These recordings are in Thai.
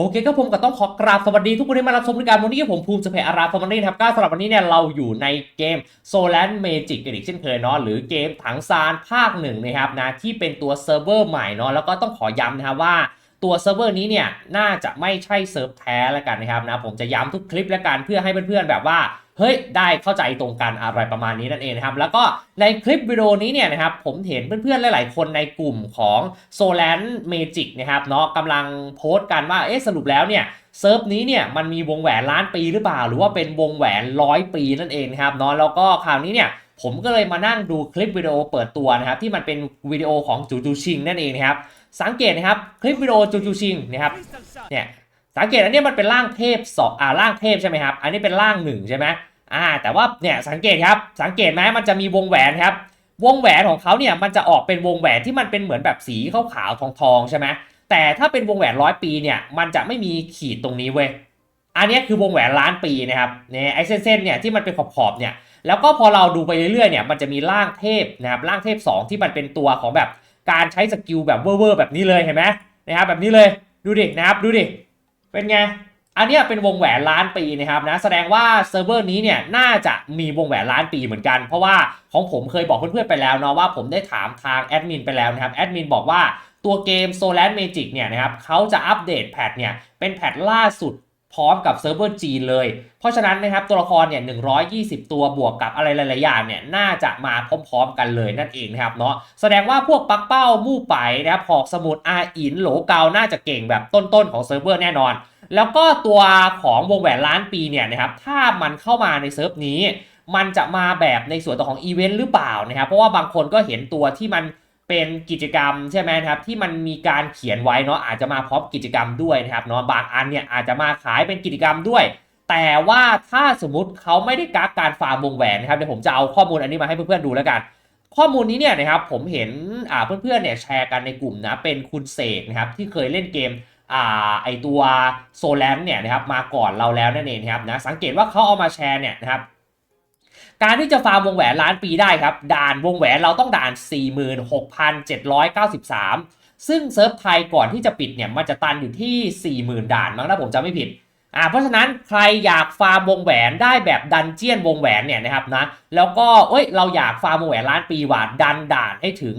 โอเคก็ผมก็ต้องขอกราบสวัสดีทุกคนที่มารับชมรายการวันนี้ผมภูมิสเปอาราฟอร์มานี่ครับก็สำหรับวันนี้เนี่ยเราอยู่ในเกมโซลันเมจิกันอีกเช่นเคยเนาะหรือเกมถังซานภาคหนึ่งนะครับนะที่เป็นตัวเซิร์ฟเวอร์ใหม่เนาะแล้วก็ต้องขอย้ำนะครับว่าตัวเซิร์ฟเวอร์นี้เนี่ยน่าจะไม่ใช่เซิร์ฟแท้แล้วกันนะครับนะผมจะย้ำทุกคลิปแล้วกันเพื่อให้เพื่อนๆแบบว่า เฮ้ยได้เข้าใจตรงกันอะไรประมาณนี้นั่นเองนะครับ แล้วก็ในคลิปวิดีโอนี้เนี่ยนะครับผมเห็นเพื่อนๆ หลายๆ คนในกลุ่มของ s o l a n Magic นะครับเนาะกำลังโพสต์กันว่าเอ๊ะสรุปแล้วเนี่ยเซิร์ฟนี้เนี่ยมันมีวงแหวนล้านปีหรือเปล่า หรือว่าเป็นวงแหวนร้อยปีนั่นเองนะครับเนาะแล้วก็คราวนี้เนี่ยผมก็เลยมานั่งดูคลิปวิดีโอเปิดตัวนะครับที่มันเป็นวิดีโอของจูจูชิงนั่นเองนะครับสังเกตนะครับคลิปวิดีโอจูจูชิงนะครับเนี่ยสังเกตอันเนี้ยมันเป็นร่างเทพสองอ่าร่างเทพใช่ไหมครับอันนี้เป็นร่างหนึ่งใช่ไหม อ่าแต่ว่าเนี่ยสังเกตครับสังเกตไหมมันจะมีวงแหวนครับ วงแหวนของเขาเนี่ยมันจะออกเป็นวงแหวนที่มันเป็นเหมือนแบบสีขาวๆทองๆใช่ไหมแต่ถ้าเป็นวงแหวนร้อยปีเนี่ยมันจะไม่มีขีดตรงนี้เว้ยอันนี้คือวงแหวนล้านปีนะครับเนี่ยไอเส้นๆเนี่ยที่มันเป็นขอบๆเนี่ยแล้วก็พอเราดูไปเรื่อยๆเนี่ยมันจะมีร่างเทพนะครับร่างเทพ 2 ที่มันเป็นตัวของแบบการใช้สกิลแบบเวอร์ๆแบบนี้เลยเห็นไหมนะครับแบบนี้เลยดูดินะครับดูดิเป็นไง อันนี้เป็นวงแหวนล้านปีนะครับนะแสดงว่าเซิร์ฟเวอร์นี้เนี่ยน่าจะมีวงแหวนล้านปีเหมือนกัน เพราะว่าของผมเคยบอกเพื่อนๆไปแล้วเนาะว่าผมได้ถามทางแอดมินไปแล้วนะครับแอดมินบอกว่าตัวเกม s o l a n Magic เนี่ยนะครับเขาจะอัปเดตแพทเนี่ยเป็นแพทล่าสุดพร้อมกับเซิร์ฟเวอร์จีนเลย เพราะฉะนั้นนะครับตัวละครเนี่ย 120 ตัวบวกกับอะไรหลาย ๆ อย่างเนี่ย น่าจะมาพร้อม ๆ กันเลยนั่นเองนะครับเนาะ แสดงว่าพวกปักเป้ามู่ไปนะครับหอกสมุดอาอินโหลเกา น่าจะเก่งแบบต้น ๆ ของเซิร์ฟเวอร์แน่นอน แล้วก็ตัวของวงแหวนล้านปีเนี่ยนะครับถ้ามันเข้ามาในเซิร์ฟนี้ มันจะมาแบบในส่วนตัวของอีเวนต์หรือเปล่านะครับเพราะว่าบางคนก็เห็นตัวที่มันเป็นกิจกรรมใช่ไหมครับที่มันมีการเขียนไว้เนาะอาจจะมาพร้อมกิจกรรมด้วยนะครับเนาะบางอันเนี่ยอาจจะมาขายเป็นกิจกรรมด้วย แต่ว่าถ้าสมมติเขาไม่ได้กักการฟาร์มวงแหวนนะครับเดี๋ยวผมจะเอาข้อมูลอันนี้มาให้เพื่อนๆดูแล้วกัน ข้อมูลนี้เนี่ยนะครับผมเห็นเพื่อนๆเนี่ยแชร์กันในกลุ่มนะเป็นคุณเสกนะครับที่เคยเล่นเกม อ่าไอตัวโซแลนเนี่ยนะครับมาก่อนเราแล้วนั่นเองครับนะสังเกตว่าเขาเอามาแชร์เนี่ยนะครับการที่จะฟาร์มวงแหวนล้านปีได้ครับ ด่านวงแหวนเราต้องด่าน 46,793 ซึ่งเซิร์ฟไทยก่อนที่จะปิดเนี่ยมันจะตันอยู่ที่ 40,000 ด่านมั้งถ้าผมจำไม่ผิด อ่าเพราะฉะนั้นใครอยากฟาร์มวงแหวนได้แบบดันเจียนวงแหวนเนี่ยนะครับนะแล้วก็เอ้ยเราอยากฟาร์มวงแหวนล้านปีหวาดันด่านให้ถึง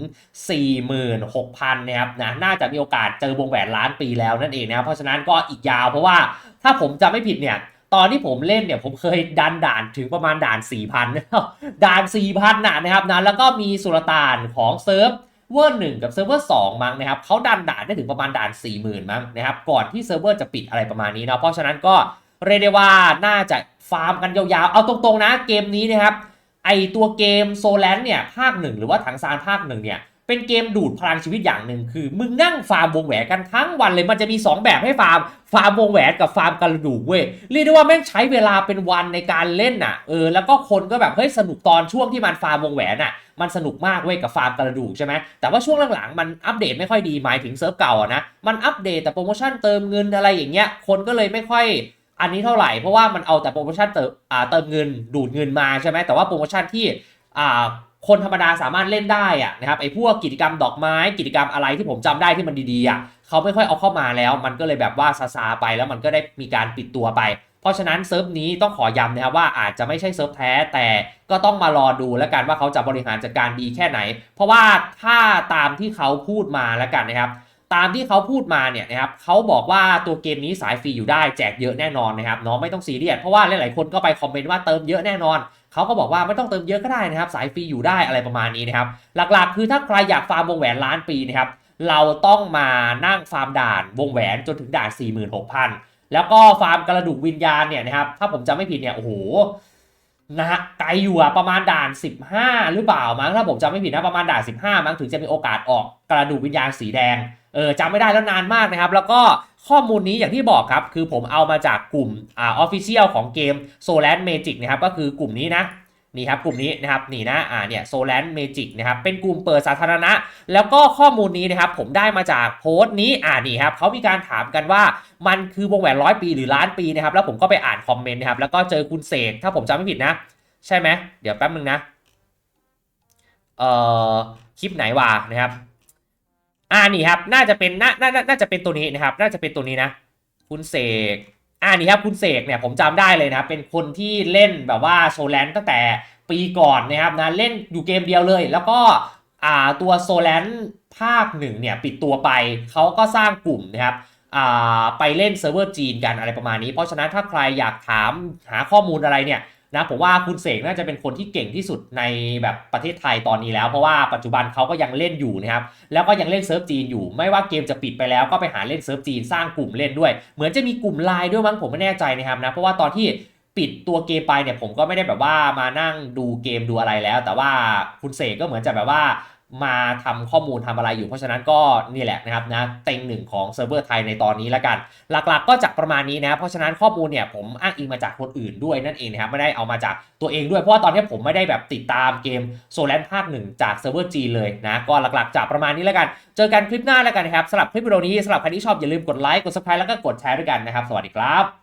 46,000นะครับนะน่าจะมีโอกาสเจอวงแหวนล้านปีแล้วนั่นเองนะเพราะฉะนั้นก็อีกยาวเพราะว่าถ้าผมจำไม่ผิดเนี่ยตอนที่ผมเล่นเนี่ยผมเคยดันด่านถึงประมาณด่าน4,000นะครับด่าน4,000น่ะนะครับนะแล้วก็มีสุลต่านของเซิร์ฟ เวอร์หนึ่งกับเซิร์ฟเวอร์สองมั้งนะครับเขาดันด่านได้ถึงประมาณด่าน40,000มั้งนะครับก่อนที่เซิร์ฟเวอร์จะปิดอะไรประมาณนี้เนาะเพราะฉะนั้นก็เรียกได้ว่าน่าจะฟาร์มกันยาวๆ เอาตรงๆนะเกมนี้นะครับไอตัวเกมโซแลนเนี่ยภาคหนึ่งหรือว่าถังซานภาคหนึ่งเนี่ย เป็นเกมดูดพลังชีวิตอย่างหนึ่งคือ มึงนั่งฟาร์มวงแหวนกันทั้งวันเลยมันจะมี 2 แบบให้ฟาร์ม ฟาร์มวงแหวนกับฟาร์มกระดูกเว้ยเรียกได้ว่าแม่งใช้เวลาเป็นวันในการเล่นน่ะเออแล้วก็คนก็แบบเฮ้ยสนุกตอนช่วงที่มันฟาร์มวงแหวนน่ะมันสนุกมากเว้ยกับฟาร์มกระดูกใช่ไหมแต่ว่าช่วงหลังๆมันอัปเดตไม่ค่อยดีหมายถึงเซิร์ฟเก่าอะนะมันอัปเดตแต่โปรโมชั่นเติมเงินอะไรอย่างเงี้ยคนก็เลยไม่ค่อยอันนี้เท่าไหร่เพราะว่ามันเอาแต่โปรโมชั่นเติมอ่าเติมเงินดูดเงินมาใช่ไหมแต่ว่าโปรโมชั่นที่อ่า คนธรรมดาสามารถเล่นได้อะนะครับไอ้พวกกิจกรรมดอกไม้ กิจกรรมอะไรที่ผมจำได้ที่มันดีๆอะเขาไม่ค่อยเอาเข้ามาแล้ว มันก็เลยแบบว่าซาซาไปแล้วมันก็ได้มีการปิดตัวไป เพราะฉะนั้นเซิร์ฟนี้ต้องขอย้ำนะครับว่าอาจจะไม่ใช่เซิร์ฟแท้ แต่ก็ต้องมารอดูแล้วกันว่าเขาจะบริหารจัดการดีแค่ไหน เพราะว่าถ้าตามที่เขาพูดมาแล้วกันนะครับตามที่เขาพูดมาเนี่ยนะครับเขาบอกว่าตัวเกมนี้สายฟรีอยู่ได้แจกเยอะแน่นอนนะครับเนาะไม่ต้องซีเรียสเพราะว่าหลายๆคนก็ไปคอมเมนต์ว่าเติมเยอะแน่นอน เขาก็บอกว่าไม่ต้องเติมเยอะก็ได้นะครับ สายฟรีอยู่ได้อะไรประมาณนี้นะครับ หลักๆ คือถ้าใครอยากฟาร์มวงแหวนล้านปีนะครับ เราต้องมานั่งฟาร์มด่านวงแหวนจนถึงด่าน 46,000 แล้วก็ฟาร์มกระดูกวิญญาณเนี่ยนะครับ ถ้าผมจำไม่ผิดเนี่ย โอ้โห นะฮะ ไกลอยู่อะประมาณด่าน 15 หรือเปล่ามั้ง ถ้าผมจำไม่ผิดนะ ประมาณด่าน 15 มั้ง ถึงจะมีโอกาสออกกระดูกวิญญาณสีแดง เออจำไม่ได้แล้วนานมากนะครับ แล้วก็ข้อมูลนี้อย่างที่บอกครับ คือผมเอามาจากกลุ่มอ่าออฟฟิเชียลของเกม s o l a n Magic นะครับก็คือกลุ่มนี้นะนี่ครับกลุ่มนี้นะครับนี่นะอ่าเนี่ย s o l a n Magic นะครับเป็นกลุ่มเปิดสาธารณะ แล้วก็ข้อมูลนี้นะครับผมได้มาจากโพสต์นี้อ่านี่ครับเขามีการถามกันว่ามันคือวงแหวนร้อยปีหรือล้านปีนะครับแล้วผมก็ไปอ่านคอมเมนต์นะครับแล้วก็เจอคุณเสกถ้าผมจำไม่ผิดนะ ใช่ไหมเดี๋ยวแป๊บนึงนะเอ่อคลิปไหนวะนะครับ อ่านี่ครับน่าจะเป็นน่าน่าน่าจะเป็นตัวนี้นะครับ น่าจะเป็นตัวนี้นะ คุณเสกอ่านี่ครับคุณเสกเนี่ยผมจำได้เลยนะครับเป็นคนที่เล่นแบบว่าโซแลนตั้งแต่ปีก่อนนะครับนะเล่นอยู่เกมเดียวเลย แล้วก็อ่าตัวโซแลนภาคหนึ่งเนี่ยปิดตัวไปเขาก็สร้างกลุ่มนะครับอ่าไปเล่นเซิร์ฟเวอร์จีนกันอะไรประมาณนี้ เพราะฉะนั้นถ้าใครอยากถามหาข้อมูลอะไรเนี่ย นะผมว่าคุณเสกน่าจะเป็นคนที่เก่งที่สุดในแบบประเทศไทยตอนนี้แล้ว เพราะว่าปัจจุบันเขาก็ยังเล่นอยู่นะครับแล้วก็ยังเล่นเซิร์ฟจีนอยู่ ไม่ว่าเกมจะปิดไปแล้วก็ไปหาเล่นเซิร์ฟจีนสร้างกลุ่มเล่นด้วย เหมือนจะมีกลุ่มไลน์ด้วยมั้งผมไม่แน่ใจนะครับนะเพราะว่าตอนที่ปิดตัวเกมไปเนี่ยผมก็ไม่ได้แบบว่ามานั่งดูเกมดูอะไรแล้ว แต่ว่าคุณเสกก็เหมือนจะแบบว่า มาทำข้อมูลทำอะไรอยู่ เพราะฉะนั้นก็นี่แหละนะครับนะเต็งหนึ่งของเซิร์ฟเวอร์ไทยในตอนนี้แล้วกัน หลักๆก็จากประมาณนี้นะ เพราะฉะนั้นข้อมูลเนี่ยผมอ้างอิงมาจากคนอื่นด้วยนั่นเองนะครับไม่ได้เอามาจากตัวเองด้วย เพราะว่าตอนนี้ผมไม่ได้แบบติดตามเกมโซแลนภาคหนึ่งจากเซิร์ฟเวอร์จีเลยนะ ก็หลักๆจากประมาณนี้แล้วกัน เจอกันคลิปหน้าแล้วกันนะครับสำหรับคลิปวิดีโอนี้สำหรับใครที่ชอบอย่าลืมกดไลค์กด subscribe แล้วก็กดแชร์ด้วยกันนะครับ สวัสดีครับ